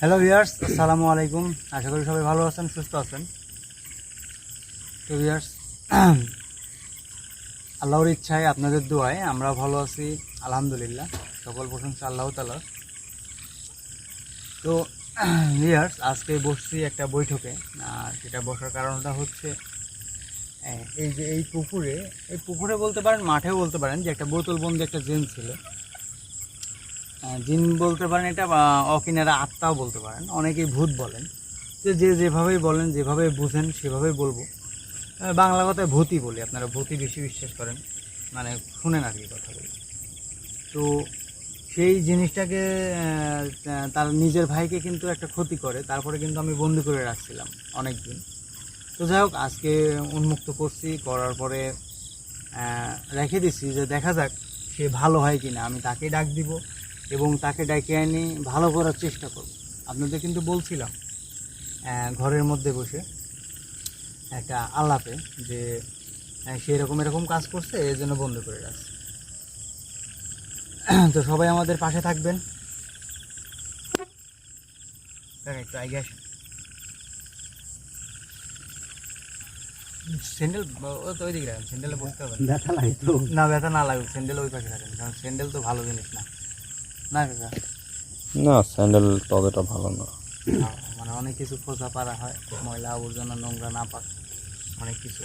Hello viewers আসসালামু আলাইকুম আশা করি সবাই ভালো আছেন, সুস্থ আছেন। তো ভিয়ার্স আল্লাহর ইচ্ছায় আপনাদের দোয়ায় আমরা ভালো আছি, আলহামদুলিল্লাহ। সকল প্রশংসা আল্লাহ তালার তো ভিয়ার্স আজকে বসছি একটা বৈঠকে। আর সেটা বসার কারণটা হচ্ছে এই যে এই পুকুরে এই পুকুরে বলতে পারেন, মাঠেও বলতে পারেন যে একটা বোতল বোতলবন্দি একটা জেন ছিল। জিন বলতে পারেন এটা অকিনারা আত্মাও বলতে পারেন, অনেকেই ভূত বলেন। তো যে যেভাবেই বলেন, যেভাবে বুঝেন, সেভাবেই বলব। বাংলা কথায় ভূতই বলি, আপনারা ভূতই বেশি বিশ্বাস করেন মানে শুনেন আর কি কথা বলি তো সেই জিনিসটাকে তার নিজের ভাইকে কিন্তু একটা ক্ষতি করে, তারপরে কিন্তু আমি বন্দি করে রাখছিলাম অনেক দিন তো যাই হোক, আজকে উন্মুক্ত করছি, করার পরে রেখে দিচ্ছি যে দেখা যাক সে ভালো হয় কি না আমি তাকেই ডাক দিব। এবং তাকে ডাকে আনি ভালো করার চেষ্টা করব। আপনাদের কিন্তু বলছিলাম ঘরের মধ্যে বসে একটা আলাপে যে সে এরকম এরকম কাজ করছে এর জন্য বন্ধ করে রাখছে। তো সবাই আমাদের পাশে থাকবেন। একটু আগে আসেন স্যান্ডেল ও তো ওই দিকে রাখেন স্যান্ডেলে বসতে হবে না। ব্যথা লাগে তো। না ব্যথা না লাগুক স্যান্ডেল ওই পাশে রাখেন কারণ স্যান্ডেল তো ভালো জিনিস না। না কাকা না। স্যান্ডেল ততটা ভালো না। মানে অনেক কিছু খোঁজা পারা হয় ময়লা আবর্জনা নোংরা না পাক অনেক কিছু।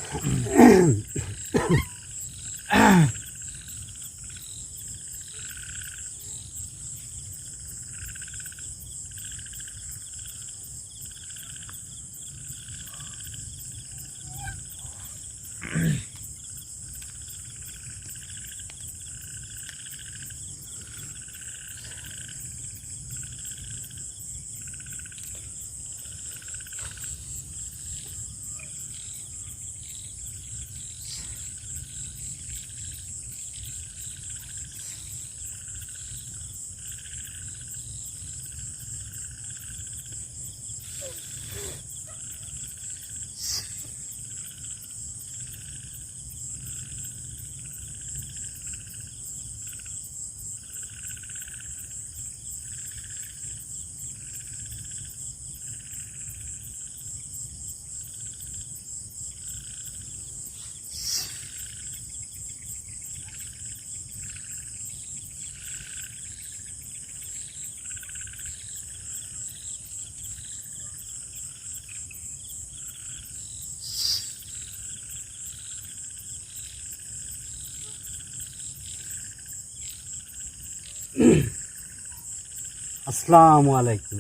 আসসালামু আলাইকুম।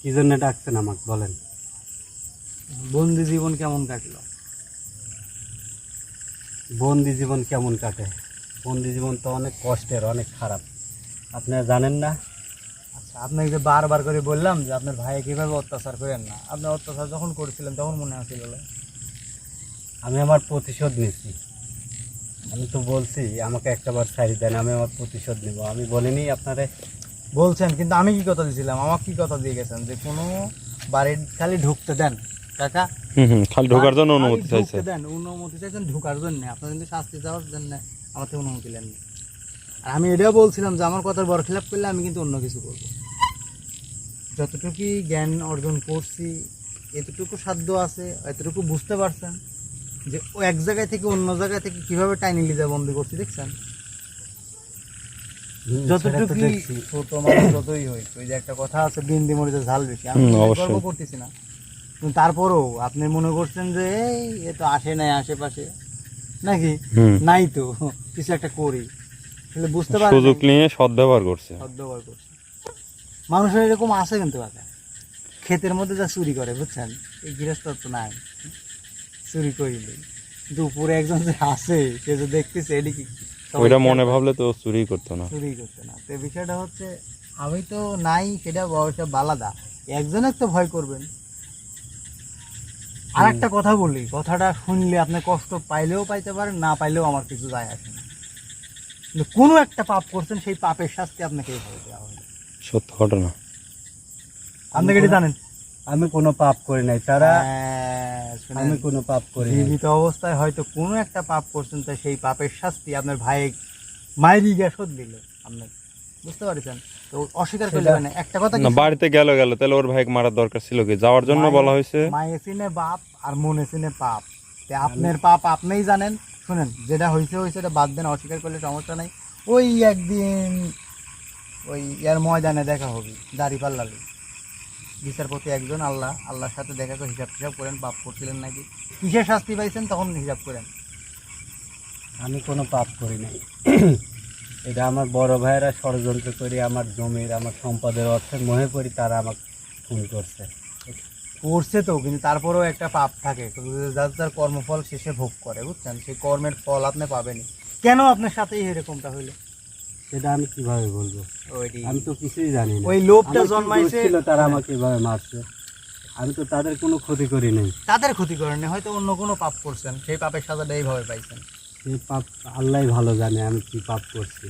কি জন্য ডাকছেন আমাকে বলেন। বন্দি জীবন কেমন কাটলো? বন্দি জীবন কেমন কাটে? বন্দি জীবন তো অনেক কষ্টের অনেক খারাপ। আপনারা জানেন না? আচ্ছা আপনাকে যে বারবার করে বললাম যে আপনার ভাই কীভাবে অত্যাচার করেন না। আপনি অত্যাচার যখন করেছিলেন তখন মনে হচ্ছিল আমি আমার প্রতিশোধ নিয়েছি আমি তো বলছি আমাকে একটাবার ছাড়ি দেন আমি আমার প্রতিশোধ নেব। আমি বলিনি আপনারে বলছেন কিন্তু আমি কি কথা দিয়েছিলাম আমাকে কি কথা দিয়ে গেছেন? যে কোনো বাড়ির খালি ঢুকতে দেন কাকা। খালি ঢোকার জন্য অনুমতি দেন অনুমতি চাইছেন ঢুকার জন্য। আপনার কিন্তু শাস্তি দেওয়ার জন্য আমার থেকে অনুমতি নেননি। আর আমি এটাও বলছিলাম যে আমার কথার বড় খেলাপ করলে আমি কিন্তু অন্য কিছু করব। যতটুকু জ্ঞান অর্জন করছি এতটুকু সাধ্য আছে এতটুকু বুঝতে পারছেন যে এক জায়গায় থেকে অন্য জায়গায় থেকে কীভাবে টাইনি লিজা বন্দি করছি দেখছেন? হুম, যতটুকু ছোট মানুষ যতই হই ওই যে একটা কথা আছে বিন্দি মরিচে ঝাল বেশি। আমি হুম, তো অবশ্যই। গর্ব করতেছি না। তারপরেও আপনি মনে করছেন যে এ তো আসে নাই আশেপাশে। নাকি? নাই তো কিছু একটা করি। তাহলে বুঝতে পারছেন সুযোগ নিয়ে সদ্ব্যবহার করছে। সদ্ব্যবহার করছে। মানুষের এরকম আছে কিন্তু কাকা ক্ষেতের মধ্যে যা চুরি করে বুঝছেন? এই গৃহস্থ তো নাই। চুরি করিলে। উপরে একজন যে আছে সে যে দেখতেছে এটি কি? ওইটা মনে ভাবলে তো চুরি করতো না। চুরি করতে না। তো বিষয়টা হচ্ছে আমি তো নাই সেটা বয়সে বালাদা। একজনের তো ভয় করবেন। আর একটা কথা বলি কথাটা শুনলে আপনি কষ্ট পাইলেও পাইতে পারেন না পাইলেও আমার কিছু যায় আসে না। কোনো একটা পাপ করছেন সেই পাপের শাস্তি আপনাকে সত্য ঘটনা। আপনি কি এটা জানেন? আমি কোনো পাপ করি নাই তারা হ্যাঁ, আমি কোনো পাপ করি জীবিত অবস্থায় হয়তো কোনো একটা পাপ করছেন তাই সেই পাপের শাস্তি আপনার ভাই মায়েরই গিয়া শোধ দিল আপনার। বুঝতে পারছেন? তো অস্বীকার করলে হবে না একটা কথা না বাড়িতে গেল গেল তাহলে ওর ভাইকে মারার দরকার ছিল কি? যাওয়ার জন্য বলা হয়েছে? মায়ে চিনে বাপ আর মনে চিনে পাপ। তে আপনার পাপ আপনিই জানেন। শুনেন যেটা হয়েছে হয়েছে এটা বাদ দেন অস্বীকার করলে সমস্যা নাই। ওই একদিন ওই ইয়ার ময়দানে দেখা হবে দাড়ি পাল্লালে বিচারপতি একজন আল্লাহ আল্লাহর সাথে দেখা করে হিসাব টিসাব করেন পাপ করছিলেন নাকি? কিসের শাস্তি পাইছেন তখন হিসাব করেন। আমি কোনো পাপ করি নাই। এটা আমার বড় ভাইয়েরা ষড়যন্ত্র করে আমার জমির আমার সম্পদের অর্থের মনে করি তারা আমাকে খুন করছে। করছে তো কিন্তু তারপরেও একটা পাপ থাকে। যার যার কর্মফল শেষে ভোগ করে বুঝছেন? সেই কর্মের ফল আপনি পাবেনই। কেন আপনার সাথেই এরকমটা হইল? সেটা আমি কীভাবে বলব? আমি তো কিছুই জানি না। ওই লোভটা জন্মাইছে তারা আমাকে এভাবে মারছে? আমি তো তাদের কোনো ক্ষতি করি নাই। তাদের ক্ষতি করেননি হয়তো অন্য কোনো পাপ করছেন। সেই পাপের সাজাটা এইভাবে পাইছেন। সেই পাপ আল্লাহ ভালো জানে আমি কি পাপ করছি।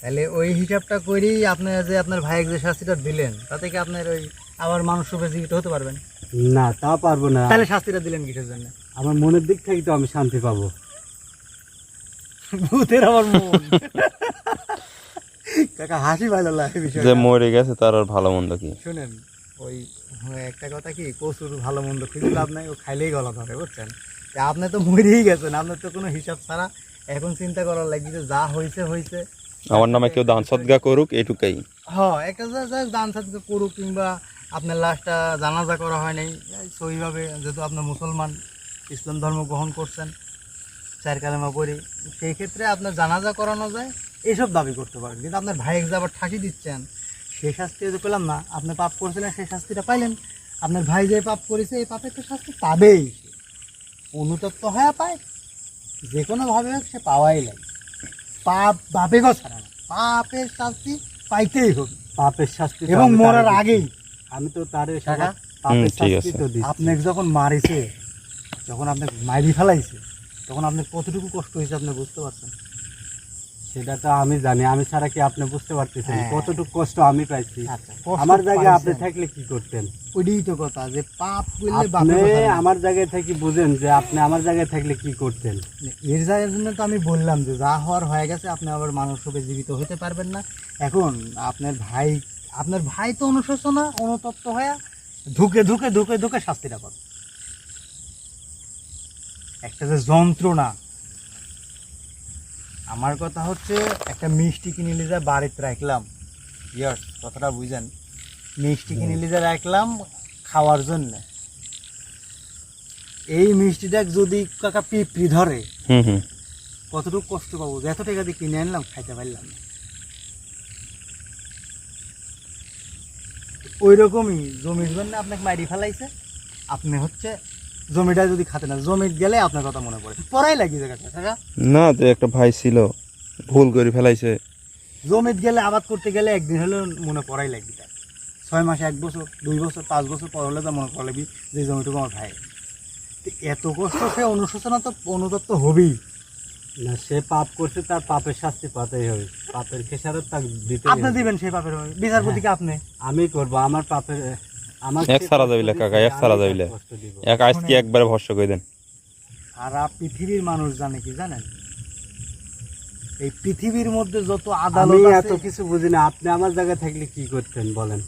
তাহলে ওই হিসাবটা করেই আপনি যে আপনার ভাইয়ের যে শাস্তিটা দিলেন তাতে কি আপনার ওই আবার মানুষ রূপে জীবিত হতে পারবেন? না তা পারব না। তাহলে শাস্তিটা দিলেন কিসের জন্য? আমার মনের দিক থেকে তো আমি শান্তি পাবো। ভূতের আমার মন। কাকা হাসি ভালো লাগে যে মরে গেছে তার আর ভালো মন্দ কি? শুনেন ওই হ্যাঁ, একটা কথা কি কচুর ভালো মন্দ খুঁজে লাভ নাই ও খাইলেই গলা ধরে বুঝছেন? আপনি তো মরেই গেছেন আপনার তো কোনো হিসাব ছাড়া এখন চিন্তা করার লাগবে যে যা হয়েছে হয়েছে আমার নামে কেউ দান সদ্গা করুক এটুকাই। হ্যাঁ একটা দান সাদকা করুক কিংবা আপনার লাশটা জানাজা করা হয় নাই এই সহিভাবে যেহেতু আপনার মুসলমান ইসলাম ধর্ম গ্রহণ করছেন চার কালেমা পড়ি সেই ক্ষেত্রে আপনার জানাজা করানো যায় এইসব দাবি করতে পারেন। কিন্তু আপনার ভাই যে আবার ঠাসি দিচ্ছেন সেই শাস্তি তো পেলাম না আপনি পাপ করেছিলেন সেই শাস্তিটা পাইলেন। আপনার ভাই যে পাপ করেছে এই পাপের তো শাস্তি পাবেই সে। অনুতপ্ত হয়ে পায় যে কোনোভাবে হোক সে পাওয়াই লাগে। পাপ বাপে গো ছাড়া পাপের শাস্তি পাইতেই হবে। পাপের শাস্তি এবং মরার আগেই। আমি তো তার? পাপের শাস্তি। তো দিচ্ছি। আপনাকে যখন মারিছে যখন আপনাকে মারি ফেলাইছে তখন আপনার কতটুকু কষ্ট হয়েছে আপনি বুঝতে পারছেন? সেটা তো আমি জানি আমি ছাড়া কি আপনি বুঝতে পারতেছেন? হ্যাঁ। কতটুকু কষ্ট আমি পাইছি? আচ্ছা, আমার জায়গায় আপনি থাকলে কি করতেন? ওইটাই তো কথা যে পাপ করলে আপনি। আমার জায়গায় থেকে বুঝেন যে আপনি আমার জায়গায় থাকলে কি করতেন? এর জায়গার জন্য তো আমি বললাম যে যা হওয়ার হয়ে গেছে আপনি আবার মানুষ রূপে জীবিত হতে পারবেন না। এখন আপনার ভাই আপনার ভাই তো অনুশোচনা অনুতপ্ত হয়ে ধুকে ধুকে ধুকে ধুকে শাস্তিটা পাবে। একটা যে যন্ত্রণা। আমার কথা হচ্ছে একটা মিষ্টি কিনে নিয়ে যা বাড়িতে রাখলাম। ইয়ার কথাটা বুঝেন। মিষ্টি কিনে নিয়ে যা রাখলাম খাওয়ার জন্য। এই মিষ্টিটা যদি কাকা পিঁপড়ি ধরে কতটুকু কষ্ট পাবো? এত টাকা দিয়ে কিনে আনলাম খাইতে পারলাম। ওই রকমই জমির জন্য আপনাকে মারি ফেলাইছে। আপনি হচ্ছে জমিটা যদি খাতে না জমির গেলে আপনার কথা মনে পড়ে। পড়াই লাগি জায়গাটা কাকা। না তো একটা ভাই ছিল ভুল করে ফেলাইছে। জমিত গেলে আবাদ করতে গেলে একদিন হলেও মনে পড়াই লাগবে তার। ছয় মাসে এক বছর দুই বছর পাঁচ বছর পর হলে তো মনে পড়া লাগবি যে জমিটুকু আমার ভাই। এত কষ্ট সে অনুশোচনা তো অনুতপ্ত হবেই। না সে পাপ করছে তার পাপের শাস্তি পাতেই হবে। পাপের খেসারত তাকে দিতে আপনি দিবেন সেই পাপের বিচারপতিকে আপনি? আমি করব আমার পাপের এক সারা যাবিলে কাকা, এক সারা যাবিলে। এক আজকে একবারে ভরসা করে দেন? সারা পৃথিবীর মানুষ জানে কি জানেন? এই পৃথিবীর মধ্যে যত আদালত এত কিছু বুঝি না আপনি আমার জায়গায় থাকলে কি করতেন বলেন?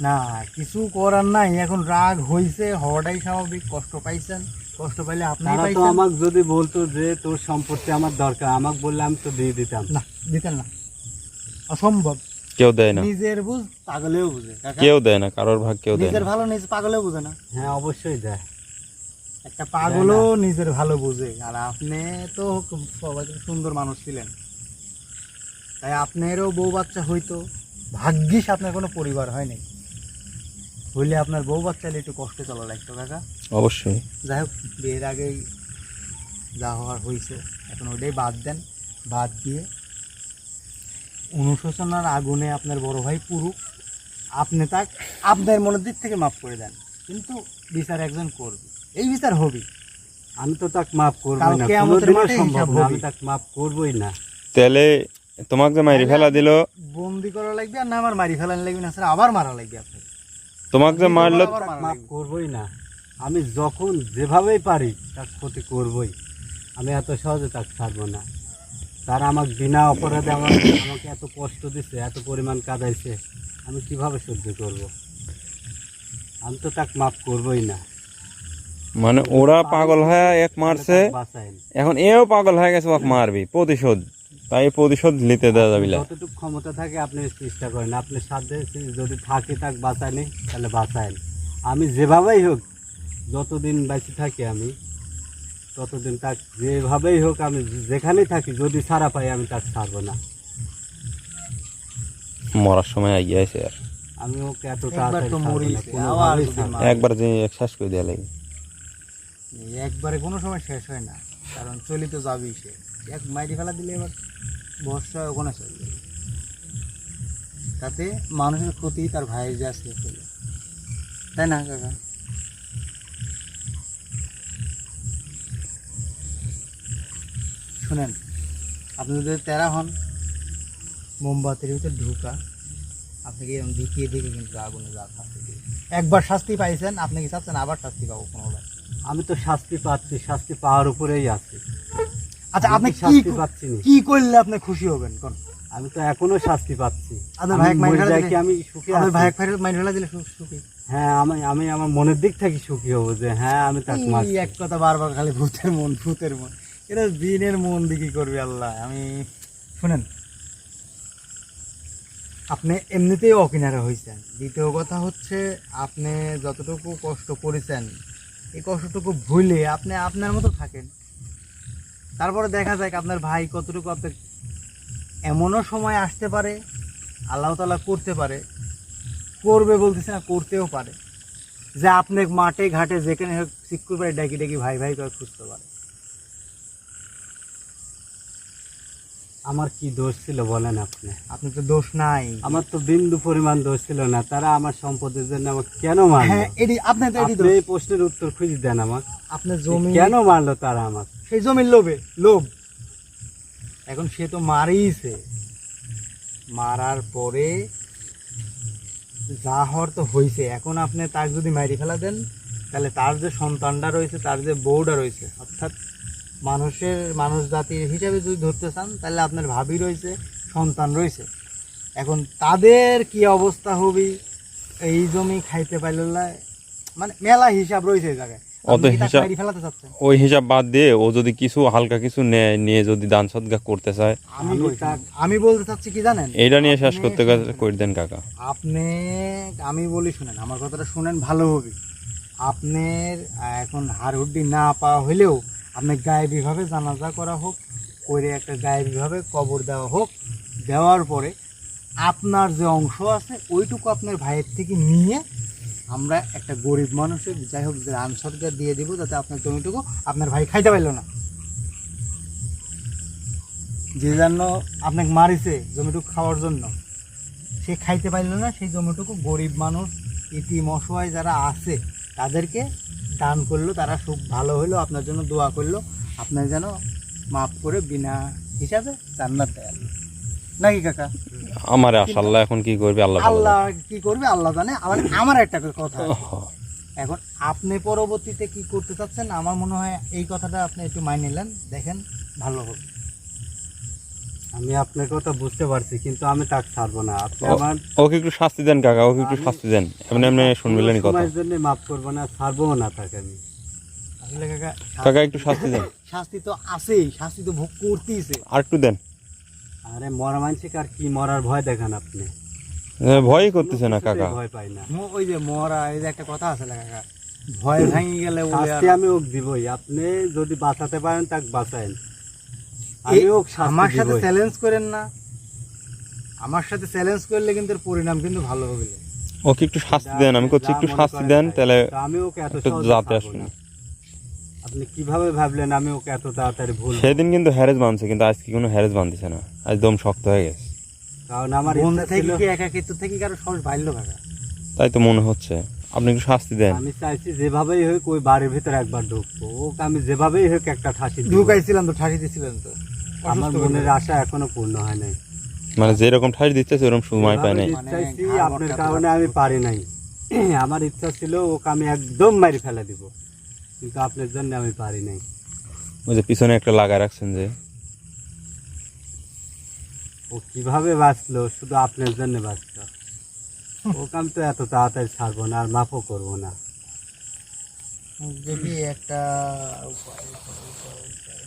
না কিছু করার নাই এখন রাগ হইছে হওয়াটাই স্বাভাবিক কষ্ট পাইছেন কষ্ট পাইলে আপনি তো আমাকে যদি বলতো যে তোর সম্পত্তি আমার দরকার আমাকে বললে আমি তো দিয়ে দিতাম। না দিতেন না। অসম্ভব। কেউ দেয় না। নিজের বুঝ পাগলেও বুঝে কাকা। কেউ দেয় না কারোর ভাগ কেউ দেয় নিজের ভালো নিজ পাগলেও বুঝে না। হ্যাঁ অবশ্যই দেয়। একটা পাগলও নিজের ভালো বুঝে। আর আপনি তো সবাই সুন্দর মানুষ ছিলেন। তাই আপনারও বউ বাচ্চা হইতো। ভাগ্যিস আপনার কোনো পরিবার হয় নাই। হইলে আপনার বউ বাচ্চা হলে একটু কষ্টে চলা লাগতো কাকা। অবশ্যই। যাই হোক বিয়ের আগেই যা হওয়ার হয়েছে এখন ওটাই বাদ দেন। বাদ দিয়ে অনুশোচনার আগুনে আপনার বড় ভাই পুরুষ আপনি তাক আপনার মনের দিক থেকে মাফ করে দেন। কিন্তু বিচার একজন করবে। এই বিচার হবে আমি তো তাকে মাফ করব কাল না কেয়ামতের কোনোদিনও মাঠে সম্ভব হিসাব না। আমি হবে। তাকে মাফ করবোই না। তাহলে তোমাকে যে মারি ফেলা দিল। বন্দি করা লাগবে আর না আমার মারি ফেলানো লাগবে না স্যার আবার মারা লাগবে আপনি তোমাকে যে মারলো আবার মারা মাফ লাগবে। করবোই না। আমি যখন যেভাবেই পারি তার ক্ষতি করবই। আমি এত সহজে তাকে ছাড়বো না। তারা আমাকে বিনা অপরাধে আমার আমাকে এত কষ্ট দিছে এত পরিমাণ কাঁদাইছে আমি কীভাবে সহ্য করব? আমি তো তাকে মাফ করবই না। মানে ওরা পাগল হয়ে এক মারছে এখন এও পাগল হয়ে গেছে ওকে মারবি প্রতিশোধ। তাই প্রতিশোধ নিতে দেওয়া যাবে না। যতটুকু ক্ষমতা থাকে আপনি চেষ্টা করেন আপনার সাথে যদি থাকে তাক বাঁচায়নি তাহলে বাঁচায়েন আমি যেভাবেই হোক যতদিন বেঁচে থাকি আমি ততদিন তাক যেভাবেই হোক আমি যেখানেই থাকি যদি ছাড়া পাই আমি তাকে ছাড়বো না। মরার সময় এগিয়ে আছে আর। আমি ওকে এত একবার যে শেষ করে দেওয়া লাগে। একবারে কোনো সময় শেষ হয় না কারণ চলি তো যাবেই সে। এক মাইরি ফেলা দিলে এবার বর্ষা ওখানে চলে যাবে। তাতে মানুষের ক্ষতি তার ভাইয়ের যা সে তাই না কাকা? শুনেন আপনি যদি তেরা হন মোমবাতির ভিতরে ঢুকা আপনাকে এরকম ঢুকিয়ে দিকে কিন্তু আগুনে যা শাস্তি দিবে। একবার শাস্তি পাইছেন আপনি কি চাচ্ছেন আবার শাস্তি পাবো কোনোবার আমি তো শাস্তি পাচ্ছি শাস্তি পাওয়ার উপরেই আছি। আচ্ছা আপনি কি শাস্তি পাচ্ছি কি করলে আপনি খুশি হবেন? কোন আমি তো এখনও শাস্তি পাচ্ছি। আমি সুখী ভাই ফেলা দিলে সুখী। হ্যাঁ আমি আমি আমার মনের দিক থেকে সুখী হব যে হ্যাঁ আমি তাকে এক কথা বারবার খালি ভূতের মন ভূতের মন। এটা দিনের মন দিকে করবে আল্লাহ? আমি, শুনেন, আপনি এমনিতেই অকিনারা হয়েছেন দ্বিতীয় কথা হচ্ছে, আপনি যতটুকু কষ্ট করেছেন, এই কষ্টটুকু ভুলে আপনি আপনার মতো থাকেন। তারপরে দেখা যায় আপনার ভাই কতটুকু আপনার এমনও সময় আসতে পারে, আল্লাহ তালা করতে পারে, করবে বলতেছে না, করতেও পারে। যে আপনি মাঠে, ঘাটে যেখানে হোক চিক্কুর পাড়ে ডাকি ডাকি ভাই ভাই করে খুঁজতে পারে। আমার কি দোষ ছিল বলেন আপনি? আপনি তো দোষ নাই। আমার তো বিন্দু পরিমাণ দোষ ছিল না। তারা আমার সম্পদের জন্য আমাকে কেন মারলো? হ্যাঁ এডি আপনি তো এডি দোষ। এই প্রশ্নের উত্তর খুঁজে দেন আমাকে। আপনার জমি কেন মারলো তারা আমার সেই জমির লোভে লোভ। এখন সে তো মারিয়েছে। মারার পরে যা হওয়ার তো হয়েছে। এখন আপনি তাকে যদি মারি ফেলা দেন তাহলে তার যে সন্তানটা রয়েছে তার যে বউটা রয়েছে অর্থাৎ মানুষের মানুষ জাতির হিসাবে যদি ধরতে চান তাহলে আপনার ভাবি রয়েছে সন্তান রয়েছে। এখন তাদের কি অবস্থা হবে? এই জমি খাইতে পাইলে মানে মেলা হিসাব রয়েছে এই জায়গায়। অত হিসাব- ওই হিসাব বাদ দিয়ে ও যদি কিছু হালকা কিছু নেয় নিয়ে যদি দান সদ্গা করতে চায়। আমি বলতে চাচ্ছি কি জানেন? এইটা নিয়ে শেষ করতে করে দেন কাকা। আপনি আমি বলি শুনেন আমার কথাটা শুনেন ভালো হবে। আপনার এখন হাড় হুড্ডি না পাওয়া হলেও আপনার গায়েবীভাবে জানাজা করা হোক করে একটা গায়েবীভাবে কবর দেওয়া হোক, দেওয়ার পরে আপনার যে অংশ আছে, ওইটুকু আপনার ভাইয়ের থেকে নিয়ে আমরা একটা গরিব মানুষের, যাই হোক রান সরকার দিয়ে দেবো যাতে আপনার জমিটুকু আপনার ভাই খাইতে পারল না। যে জন্য আপনাকে মারিছে জমিটুকু খাওয়ার জন্য, সে খাইতে পারল না, সেই জমিটুকু গরিব মানুষ ইতিম যারা আছে তাদেরকে দান করল তারা খুব ভালো হলো আপনার জন্য দোয়া করল। আপনার যেন মাফ করে বিনা হিসাবে জান্নাত দেয় নাকি কাকা? আমার আল্লাহ এখন কি করবে আল্লাহ আল্লাহ কি করবে আল্লাহ জানে। আবার আমার একটা কথা এখন আপনি পরবর্তীতে কি করতে চাচ্ছেন আমার মনে হয় এই কথাটা আপনি একটু মাইনে নিলেন দেখেন ভালো হবে। আমি আপনার কথা বুঝতে পারছি কিন্তু আমি তাকে ছাড়বো না। আপনি আমার ওকে একটু শাস্তি দেন কাকা ওকে একটু শাস্তি দেন। এমনি এমনি শুনবেন কথা। সময়ের জন্য মাফ করব না ছাড়বো না তাকে আমি। আসলে কাকা কাকা একটু শাস্তি দেন। শাস্তি তো আছেই শাস্তি তো ভোগ করতেইছে। আর একটু দেন। আরে মরা মানুষকে আর কি মরার ভয় দেখান আপনি। এ, ভয়ই করতেছে না কাকা। ভয় পাই না। ওই যে মরা এই যে একটা কথা আছে না কাকা ভয় ভাঙি গেলে আমি ওকে দিবই। আপনি যদি বাঁচাতে পারেন তাকে বাঁচায়েন আমি এই- ওকে শাস্তি আমার সাথে চ্যালেঞ্জ করেন না। আমার সাথে চ্যালেঞ্জ করলে কিন্তু এর পরিণাম কিন্তু ভালো হবে। ওকে একটু শাস্তি দেন আমি করছি একটু শাস্তি দেন তাই। তাহলে আমি ওকে এত যাতে না। আপনি কীভাবে ভাবলেন আমি ওকে এত তাড়াতাড়ি ভুল সেদিন কিন্তু হ্যারেস বাঁধছে কিন্তু আজকে কোনো হ্যারেস বাঁধতেছে না। আজ দম শক্ত হয়ে গেছে। কারণ আমার ইচ্ছা থেকে কি একাকিত্ব থেকে কারও সহজ কাকা? তাই তো মনে হচ্ছে। আপনি একটু শাস্তি দেন। আমি চাইছি যেভাবেই হোক ওই বাড়ির ভিতরে একবার ঢুকবো। ওকে আমি যেভাবেই হোক একটা ঠাসি ঢুকাইছিলাম তো ঠাসি দিছিলেন তো। আমার মনের আশা এখনও পূর্ণ হয় নাই। মানে যেরকম ঠাস দিচ্ছে সেরকম সময় পায় নাই। মানে চাইছি আপনার কারণে আমি পারি নাই। আমার ইচ্ছা ছিল ওকে আমি একদম মারি ফেলে দিব। কিন্তু আপনার জন্য আমি পারি নাই। ওই যে পিছনে একটা লাগা রাখছেন যে। ও কীভাবে বাঁচলো? শুধু আপনার জন্য বাঁচলো। ওকে আমি তো এত তাড়াতাড়ি ছাড়বো না আর মাফও করব না। দেখি একটা উপায়, উপায়, উপায়, উপায়।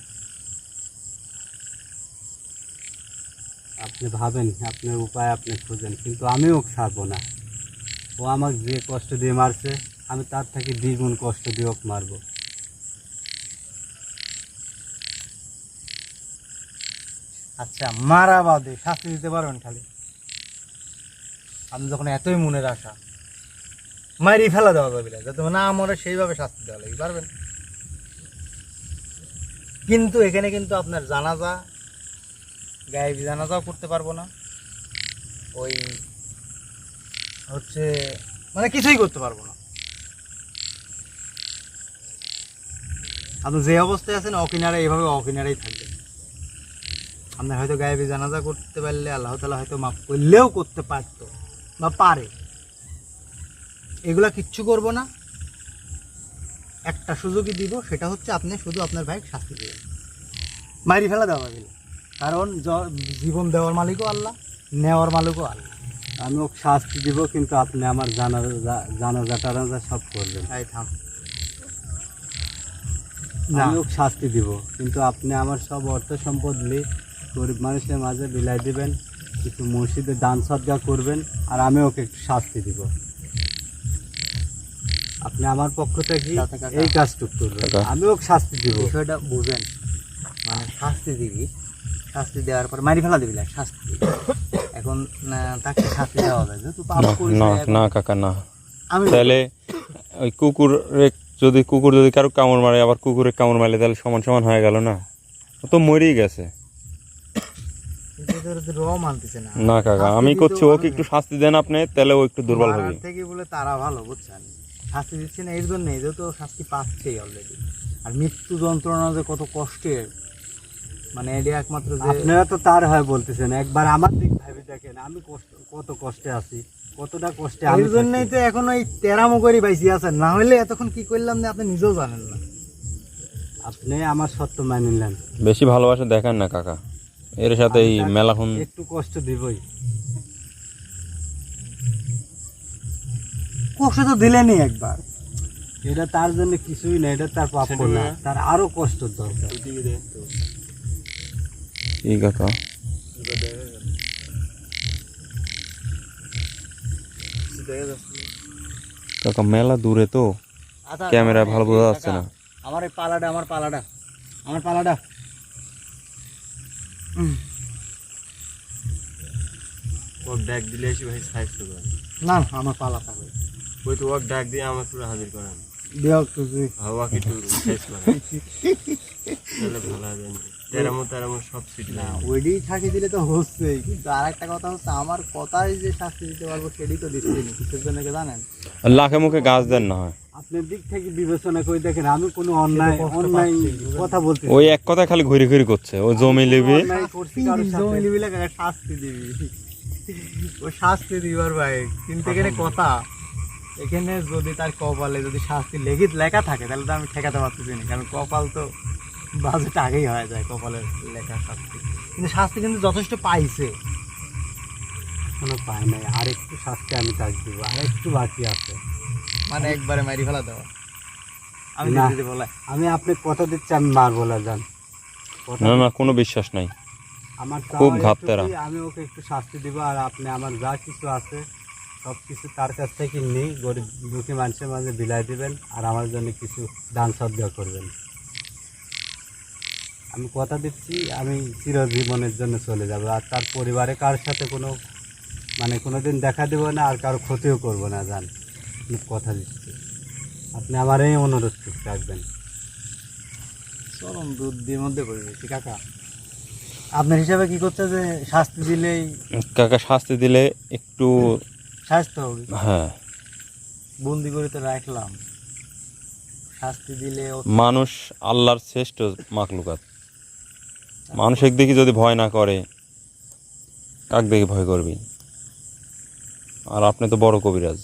আপনি ভাবেন, আপনার উপায় আপনি খুঁজেন, কিন্তু আমিও ছাড়বো না। ও আমাকে যে কষ্ট দিয়ে মারছে, আমি তার থেকে দ্বিগুণ কষ্ট দিয়ে ওকে মারবো। আচ্ছা মারা বাদে শাস্তি দিতে পারবেন খালি। আপনি যখন এতই মনের আশা, মারি ফেলা দেওয়া যাবে না, যাতে না মরে সেইভাবে শাস্তি দেওয়া লাগবে, পারবেন? কিন্তু এখানে কিন্তু আপনার জানাজা গায়েবী জানাজাও করতে পারব না। ওই হচ্ছে মানে কিছুই করতে পারব না। আপনি যে অবস্থায় আছেন, অকিনারে এইভাবে অকিনারেই থাকবেন আপনার হয়তো গায়েবী জানাজা করতে পারলে আল্লাহ তালা হয়তো মাফ করলেও করতে পারতো বা পারে। এগুলা কিচ্ছু করব না। একটা সুযোগই দিব, সেটা হচ্ছে আপনি শুধু আপনার ভাই শাস্তি দেবেন। মারি ফেলা দেওয়া গেলে কারণ জীবন দেওয়ার মালিকও আল্লাহ নেওয়ার মালিকও আল্লাহ। আমি ওকে শাস্তি দিব কিন্তু আপনি আমার জানাজা জানাজা টানাজা সব করবেন। এই থাম। আমি ওকে শাস্তি দিব কিন্তু আপনি আমার সব অর্থ সম্পদ নিয়ে গরিব মানুষের মাঝে বিলাই দিবেন কিছু মসজিদে দান সদ্গা করবেন আর আমি ওকে একটু শাস্তি দিব। আপনি আমার পক্ষ থেকে। এই কাজটুকু করবেন। আমি ওকে শাস্তি দিব। বিষয়টা বুঝেন। মানে শাস্তি দিবি। শাস্তি দেওয়ার পর মারি ফেলা দিবি না, শাস্তি এখন তাকে শাস্তি দেওয়া যায়। যেহেতু না না কাকা না। আমি তাহলে ওই কুকুরে যদি কুকুর যদি কারও কামড় মারে আবার কুকুরে কামড় মারলে তাহলে সমান সমান হয়ে গেল না? ও তো মরেই গেছে। কিন্তু এদের তো র মানতেছে না। না কাকা আমি করছি ওকে একটু শাস্তি দেন আপনি তাহলে ও একটু দুর্বল হবে। থেকে বলে তারা ভালো বুঝছেন? শাস্তি দিচ্ছে না এর জন্য যেহেতু ও শাস্তি পাচ্ছেই অলরেডি আর মৃত্যু যন্ত্রণা যে কত কষ্টের মানে এটা একমাত্র যে আপনারা তো তার হয় বলতেছেন একবার আমার দিক ভাবি দেখেন আমি কষ্ট কত কষ্টে আছি কতটা কষ্টে আমি জন্যই তো এখন ওই তেরামো করে বাইসি আছেন না হলে এতক্ষণ কি করলাম না আপনি নিজেও জানেন না। আপনি আমার সত্য মানি নেন। বেশি ভালোবাসা দেখেন না কাকা। এর সাথে এই মেলাখন একটু কষ্ট দিবই। কষ্ট তো দিলেনি একবার। এটা তার জন্য কিছুই না এটা তার প্রাপ্য না তার আরও কষ্ট দরকার। এই কাকা কাকা মেলা দূরে তো। আচ্ছা, ক্যামেরা ভালো বোঝা কাকা, যাচ্ছে না। আমার এই পালাটা আমার পালাটা আমার পালাটা ওর ডাক দিলে এসে ভাই সাইজ করবেন না না, আমার পালা থাকবে ওই তো ওর ডাক দিয়ে আমার পুরো হাজির করেন। দেওয়া তুই। হাওয়াকে একটু সাইজ করেন। তাহলে ভালো হবে। তেরামো তেরামো সব সিট না ওইডি থাকি দিলে তো হচ্ছেই। কিন্তু আর একটা কথা হচ্ছে আমার কথাই যে শাস্তি দিতে পারব সেটাই তো দিচ্ছি না কিসের জন্য কি জানেন? লাখে মুখে গাছ দেন না হয়। আপনার দিক থেকে বিবেচনা করে দেখেন আমি কোনো অন্যায় অন্যায় কথা বলতে ওই এক কথা খালি ঘুরি ঘুরি করছে ও জমি। জমি নিবি লাগে শাস্তি দিবি। ও শাস্তি দিবার ভাই কিন্তু এখানে কথা। এখানে যদি তার কপালে যদি শাস্তি লেগে লেখা থাকে তাহলে তো আমি ঠেকাতে পারতেছি না কারণ কপাল তো বাজেট আগেই হয়ে যায় কপালের লেখা শাস্তি। কিন্তু শাস্তি কিন্তু যথেষ্ট পাইছে। কোনো পায় নাই। আর একটু শাস্তি আমি তাক দিব। আর একটু বাকি আছে। মানে একবারে মারি ফেলা দেওয়া আমি না। দিদি বলা। আমি আপনি কথা দিচ্ছি আমি মারবো না যান না না কোনো বিশ্বাস নাই। আমার খুব চাওয়া আমি ওকে একটু শাস্তি দিব আর আপনি আমার যা কিছু আছে সব কিছু তার কাছ থেকে নিই গরিব দুঃখী মানুষের মাঝে বিলাই দিবেন আর আমার জন্য কিছু দান সদ্গা করবেন। আমি কথা দিচ্ছি আমি চিরজীবনের জন্য চলে যাব। আর তার পরিবারে কার সাথে কোনো মানে কোনো দিন দেখা দেবো না আর কারও ক্ষতিও করব না জান। আমি কথা দিচ্ছি। আপনি আমার এই অনুরোধ রাখবেন চরম দুধ দিয়ে মধ্যে পড়ে গেছি কাকা। আপনার হিসাবে কি করছে যে শাস্তি দিলেই কাকা শাস্তি দিলে একটু শাস্তি হবে। হ্যাঁ। বন্দি করে তো রাখলাম। শাস্তি দিলে মানুষ আল্লাহর শ্রেষ্ঠ মাকলুকাত মানুষের দিকে যদি ভয় না করে কাক দেখে ভয় করবি। আর আপনি তো বড় কবিরাজ।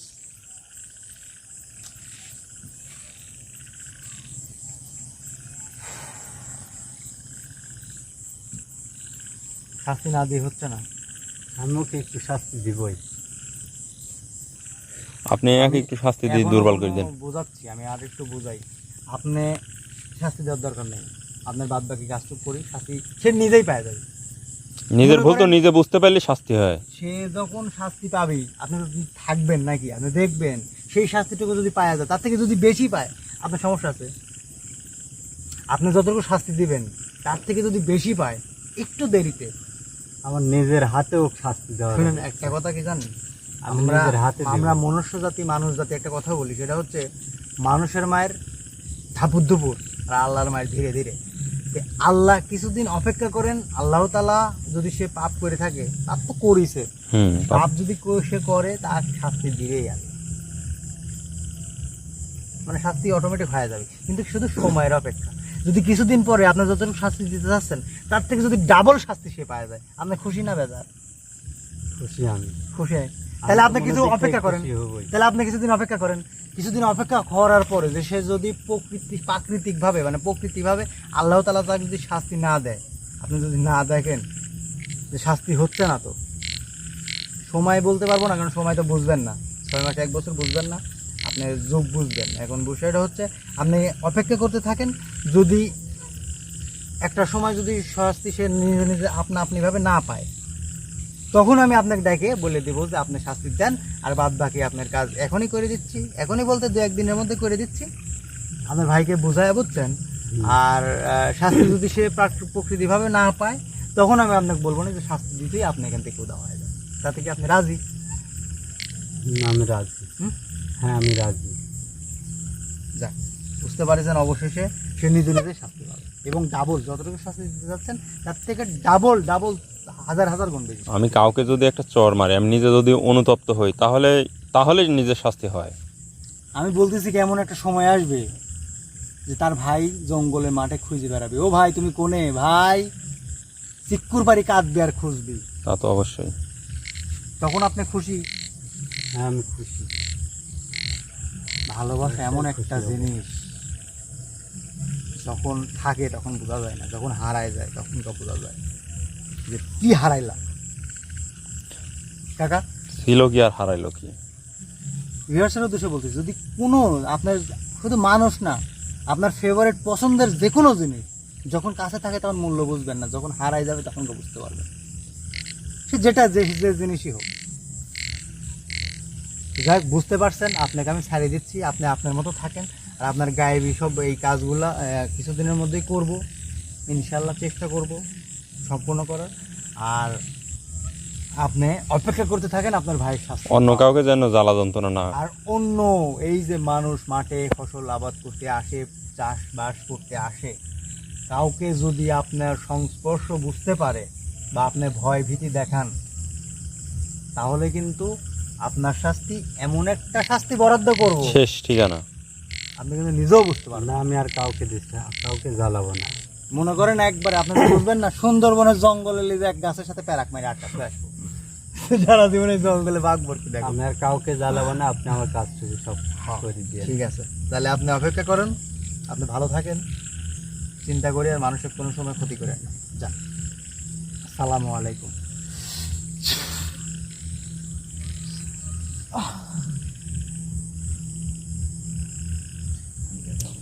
শাস্তি না দিয়ে হচ্ছে না। আমি ওকে একটু শাস্তি দিবই। আপনি একে একটু শাস্তি দিয়ে দুর্বল করে দেন বোঝাচ্ছি আমি আর একটু বোঝাই। আপনি শাস্তি দেওয়ার দরকার নেই। আপনার বাদ বাকি কাজটুক করি শাস্তি সে নিজেই পায় যাবে নিজের ভুল তো নিজে বুঝতে পারলে শাস্তি হয়। সে যখন শাস্তি পাবে আপনি যদি থাকবেন নাকি আপনি দেখবেন সেই শাস্তিটুকু যদি পাওয়া যায় তার থেকে যদি বেশি পায় আপনার সমস্যা আছে। আপনি যতটুকু শাস্তি দিবেন তার থেকে যদি বেশি পায় একটু দেরিতে। আমার নিজের হাতেও শাস্তি দেওয়া শুনেন একটা কথা কি জানেন? আমি আমরা হাতে আমরা মনুষ্য জাতি মানুষ জাতি একটা কথা বলি সেটা হচ্ছে মানুষের মায়ের ধাপুর ধুপুর আর আল্লাহর মায়ের ধীরে ধীরে। আল্লাহ কিছুদিন অপেক্ষা করেন আল্লাহ তালা যদি সে পাপ করে থাকে পাপ তো করিছে পাপ। যদি সে করে তার শাস্তি দিবেই আল্লাহ মানে শাস্তি অটোমেটিক হয়ে যাবে। কিন্তু শুধু সময়ের অপেক্ষা। যদি কিছুদিন পরে আপনার যতটুকু শাস্তি দিতে চাচ্ছেন তার থেকে যদি ডাবল শাস্তি সে পাওয়া যায়। আপনি খুশি না বেজার? খুশি আমি। খুশি তাহলে আপনি কিছু অপেক্ষা করেন। তাহলে আপনি কিছুদিন অপেক্ষা করেন। কিছুদিন অপেক্ষা করার পরে যে সে যদি প্রকৃতি প্রাকৃতিক ভাবে মানে আল্লাহ তালা তাকে যদি শাস্তি না দেয় আপনি যদি না দেখেন যে শাস্তি হচ্ছে না তো। সময় বলতে পারব না কারণ সময় তো বুঝবেন না। ছয় মাস এক বছর বুঝবেন না। আপনি যুগ বুঝবেন। এখন বিষয়টা হচ্ছে আপনি অপেক্ষা করতে থাকেন যদি একটা সময় যদি শাস্তি সে নিজে নিজে আপনা আপনিভাবে না পায় তখন আমি আপনাকে ডেকে বলে দেবো যে আপনি শাস্তি দেন আর বাদ বাকি আপনার কাজ এখনই করে দিচ্ছি। এখনই বলতে দু একদিনের মধ্যে করে দিচ্ছি। আপনার ভাইকে বোঝায় বুঝছেন? আর শাস্তি যদি সে প্রকৃতিভাবে না পায় তখন আমি আপনাকে বলব না যে শাস্তি দিতেই আপনি এখান থেকে উদা হয়ে যান। তাতে কি আপনি রাজি? আমি রাজি? হ্যাঁ আমি রাজি। যাক বুঝতে পারছেন অবশেষে সে নিজে নিজে শাস্তি পাবে। এবং ডাবল যতটুকু শাস্তি দিতে যাচ্ছেন তার থেকে ডাবল ডাবল হাজার হাজার গুণ বেশি। আমি কাউকে যদি একটা চর মারি আমি নিজে যদি অনুতপ্ত হই তাহলে তাহলে নিজের শাস্তি হয়। আমি বলতেছি কি এমন একটা সময় আসবে যে তার ভাই জঙ্গলে মাঠে খুঁজে বেড়াবে। ও ভাই তুমি কোনে? ভাই চিক্কুর বাড়ি কাঁদবে আর খুঁজবি। তা তো অবশ্যই। তখন আপনি খুশি? হ্যাঁ আমি খুশি। ভালোবাসা এমন একটা জিনিস যখন থাকে তখন বোঝা যায় না যখন হারায় যায় তখন তো বোঝা যায়। যে কি হারাইলা? কাকা? ছিল কি আর হারাইলো কি? রিহার্সালের উদ্দেশ্যে বলতেছি যদি কোনো আপনার শুধু মানুষ না আপনার ফেভারিট পছন্দের যে কোনো জিনিস যখন কাছে থাকে তখন মূল্য বুঝবেন না যখন হারাই যাবে তখন তো বুঝতে পারবেন। সে যেটা যে যে জিনিসই হোক। যাই হোক, বুঝতে পারছেন আপনাকে আমি ছাড়িয়ে দিচ্ছি আপনি আপনার মতো থাকেন আর আপনার গায়েবী সব এই কাজগুলো কিছুদিনের মধ্যেই করব ইনশাল্লাহ চেষ্টা করব। সম্পূর্ণ করার। আর আপনি অপেক্ষা করতে থাকেন আপনার ভাইয়ের শাস্তি অন্য কাউকে যেন জ্বালা যন্ত্রণা না আর অন্য এই যে মানুষ মাঠে ফসল আবাদ করতে আসে চাষবাস করতে আসে কাউকে যদি আপনার সংস্পর্শ বুঝতে পারে বা আপনি ভয় ভীতি দেখান তাহলে কিন্তু আপনার শাস্তি এমন একটা শাস্তি বরাদ্দ করব। শেষ ঠিকানা। আপনি কিন্তু নিজেও বুঝতে পারবেন না। আমি আর কাউকে দিচ্ছি কাউকে জ্বালাবো না। মনে করেন একবার আপনি বুঝবেন না সুন্দরবনের জঙ্গলে লিজে এক গাছের সাথে প্যারাক মেরে আটকা আসব। যারা জীবনে জঙ্গলে বাঘ ভর্তি দেখো। আমি আর কাউকে জ্বালাবো না আপনি আমার কাজ থেকে সব হ্যাঁ, করে দিয়ে ঠিক আছে। তাহলে আপনি অপেক্ষা করেন আপনি ভালো থাকেন চিন্তা করি আর মানুষের কোনো সময় ক্ষতি করেন না। যা। সালামু আলাইকুম।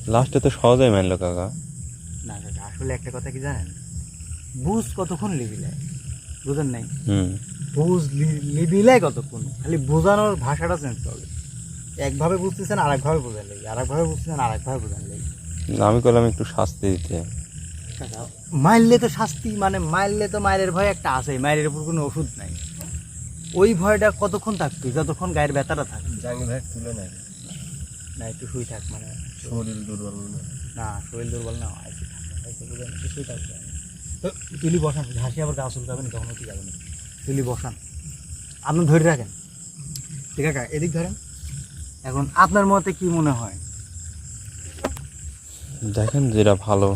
লাস্টে তো সহজেই মানলো কাকা। আসলে একটা কথা কি জানেন? বুঝ কতক্ষণ লিবিলায় বুঝেন নাই? হুম। বুঝ লিবিলায় কতক্ষণ? খালি বোঝানোর ভাষাটা চেঞ্জ করবে একভাবে বুঝতেছেন আর একভাবে বোঝান লেগে আর একভাবে বুঝতেছেন আর একভাবে বোঝান লেগে আমি করলাম একটু শাস্তি দিতে। মারলে তো শাস্তি মানে মারলে তো মায়ের ভয় একটা আছে মায়ের উপর কোনো ওষুধ নাই। ওই ভয়টা কতক্ষণ থাকবে যতক্ষণ গায়ের ব্যথাটা থাকবে জাঙ্গি ভাই তুলে নেয়। না একটু শুই থাক মানে। শরীর দুর্বল না শরীর দুর্বল না থাকবে তো তুলি বসান ঘাসি আবার গা চলতে হবে না তখন ঠিক যাবে না। তুলি বসান। আপনি ধরে রাখেন। ঠিক আছে এদিক ধরেন। এখন আপনার মতে কি মনে হয়? দেখেন যেটা ভালো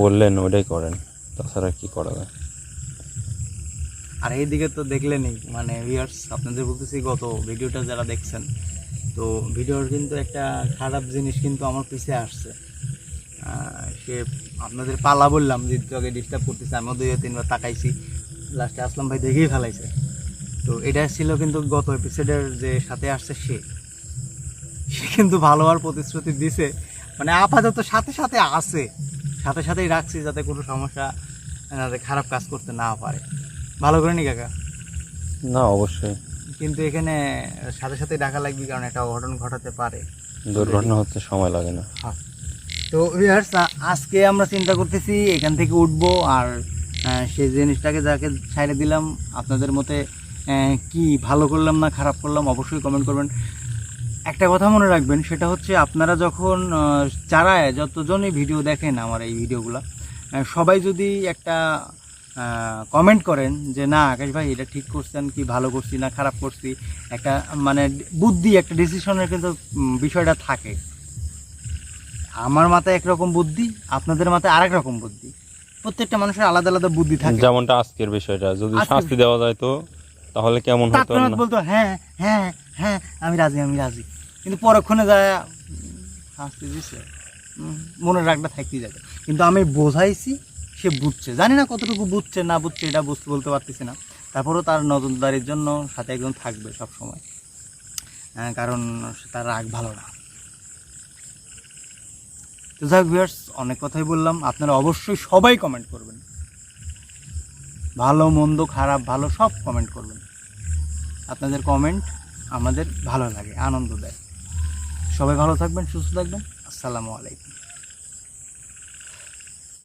বললেন ওটাই করেন। তাছাড়া কি করা যায়? আর এইদিকে তো দেখলেনই মানে ভিউয়ার্স আপনাদের বলতেছি গত ভিডিওটা যারা দেখছেন তো ভিডিওর কিন্তু একটা খারাপ জিনিস কিন্তু আমার পিছে আসছে। সে আপনাদের পালা বললাম যে তোকে ডিস্টার্ব করতেছে আমিও দুই তিনবার তাকাইছি। লাস্টে আসলাম ভাই দেখেই ফেলাইছে। তো এটা ছিল কিন্তু গত এপিসোডের যে সাথে আসছে সে। সে কিন্তু ভালো হওয়ার প্রতিশ্রুতি দিছে। মানে আপাতত সাথে সাথে আছে। সাথে সাথেই রাখছি যাতে কোনো সমস্যা যাতে খারাপ কাজ করতে না পারে। ভালো করে নি কাকা? না অবশ্যই। কিন্তু এখানে সাথে সাথে ডাকা লাগবে কারণ একটা অঘটন ঘটাতে পারে। দুর্ঘটনা হচ্ছে সময় লাগে না। তো ভিউয়ার্স আজকে আমরা চিন্তা করতেছি এখান থেকে উঠবো আর সেই জিনিসটাকে যাকে ছাইড়ে দিলাম, আপনাদের মতে কি ভালো করলাম না খারাপ করলাম, অবশ্যই কমেন্ট করবেন। একটা কথা মনে রাখবেন, সেটা হচ্ছে আপনারা যখন চারায় যতজনই ভিডিও দেখেন আমার এই ভিডিওগুলো সবাই যদি একটা কমেন্ট করেন যে, না, আকাশ ভাই, এটা ঠিক করছেন কি, ভালো করছি না, খারাপ করছি। একটা মানে বুদ্ধি, একটা ডিসিশনের কিন্তু বিষয়টা থাকে। আমার মাথায় একরকম বুদ্ধি আপনাদের মাথায় আরেক রকম বুদ্ধি। প্রত্যেকটা মানুষের আলাদা আলাদা বুদ্ধি থাকে। যেমনটা আজকের বিষয়টা যদি শাস্তি দেওয়া যায় তো তাহলে কেমন হতো না? বলতো হ্যাঁ হ্যাঁ হ্যাঁ আমি রাজি আমি রাজি। কিন্তু পরক্ষণে যায় শাস্তি দিছে। মনের রাগটা থাকতেই যাবে কিন্তু আমি বোঝাইছি সে বুঝছে। জানি না কতটুকু বুঝছে না বুঝছে এটা বুঝতে বলতে পারতেছি না। তারপরেও তার নজরদারির জন্য সাথে একজন থাকবে সব সময় কারণ তার রাগ ভালো না। তো যাই ভিউয়ার্স অনেক কথাই বললাম। আপনারা অবশ্যই সবাই কমেন্ট করবেন। ভালো, মন্দ, খারাপ, ভালো সব কমেন্ট করবেন। আপনাদের কমেন্ট আমাদের ভালো লাগে, আনন্দ দেয়। সবাই ভালো থাকবেন, সুস্থ থাকবেন। আসসালামু আলাইকুম।